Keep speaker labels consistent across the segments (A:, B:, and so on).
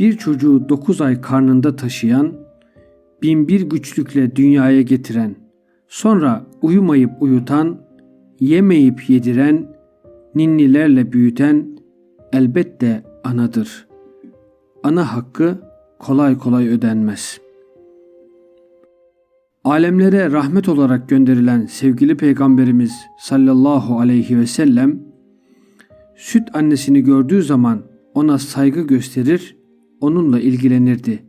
A: bir çocuğu dokuz ay karnında taşıyan, bin bir güçlükle dünyaya getiren, sonra uyumayıp uyutan, yemeyip yediren, ninnilerle büyüten elbette anadır. Ana hakkı kolay kolay ödenmez. Alemlere rahmet olarak gönderilen sevgili peygamberimiz sallallahu aleyhi ve sellem süt annesini gördüğü zaman ona saygı gösterir, onunla ilgilenirdi.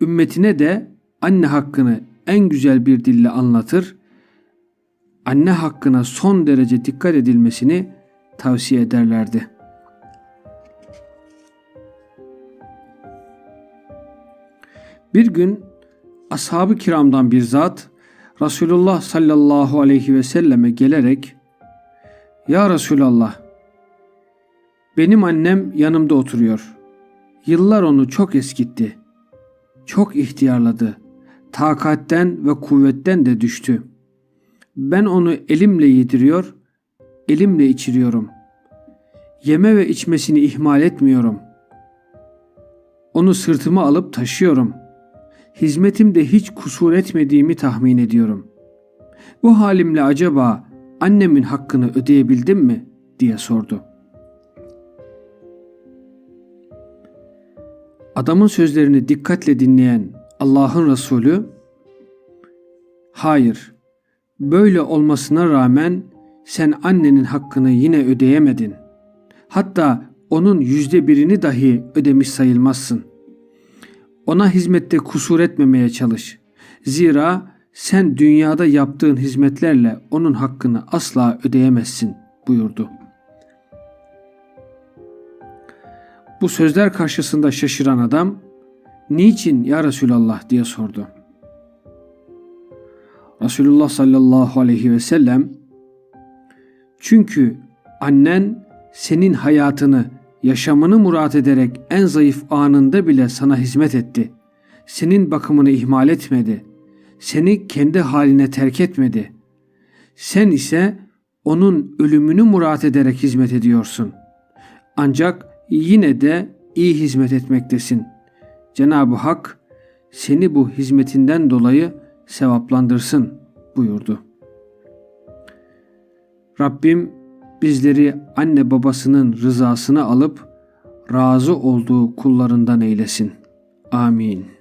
A: Ümmetine de anne hakkını en güzel bir dille anlatır, anne hakkına son derece dikkat edilmesini tavsiye ederlerdi. Bir gün ashab-ı kiramdan bir zat Resulullah sallallahu aleyhi ve selleme gelerek Ya Resulallah benim annem yanımda oturuyor. Yıllar onu çok eskitti. Çok ihtiyarladı. Takatten ve kuvvetten de düştü. Ben onu elimle yediriyor, elimle içiriyorum. Yeme ve içmesini ihmal etmiyorum. Onu sırtıma alıp taşıyorum. Hizmetimde hiç kusur etmediğimi tahmin ediyorum. Bu halimle acaba annemin hakkını ödeyebildim mi diye sordu. Adamın sözlerini dikkatle dinleyen Allah'ın Resulü, hayır, böyle olmasına rağmen sen annenin hakkını yine ödeyemedin. Hatta onun yüzde birini dahi ödemiş sayılmazsın. Ona hizmette kusur etmemeye çalış. Zira sen dünyada yaptığın hizmetlerle onun hakkını asla ödeyemezsin buyurdu. Bu sözler karşısında şaşıran adam, niçin ya Resulallah diye sordu. Resulullah sallallahu aleyhi ve sellem, çünkü annen senin hayatını, yaşamını murat ederek en zayıf anında bile sana hizmet etti. Senin bakımını ihmal etmedi. Seni kendi haline terk etmedi. Sen ise onun ölümünü murat ederek hizmet ediyorsun. Ancak yine de iyi hizmet etmektesin. Cenab-ı Hak seni bu hizmetinden dolayı sevaplandırsın buyurdu. Rabbim bizleri anne babasının rızasını alıp razı olduğu kullarından eylesin. Amin.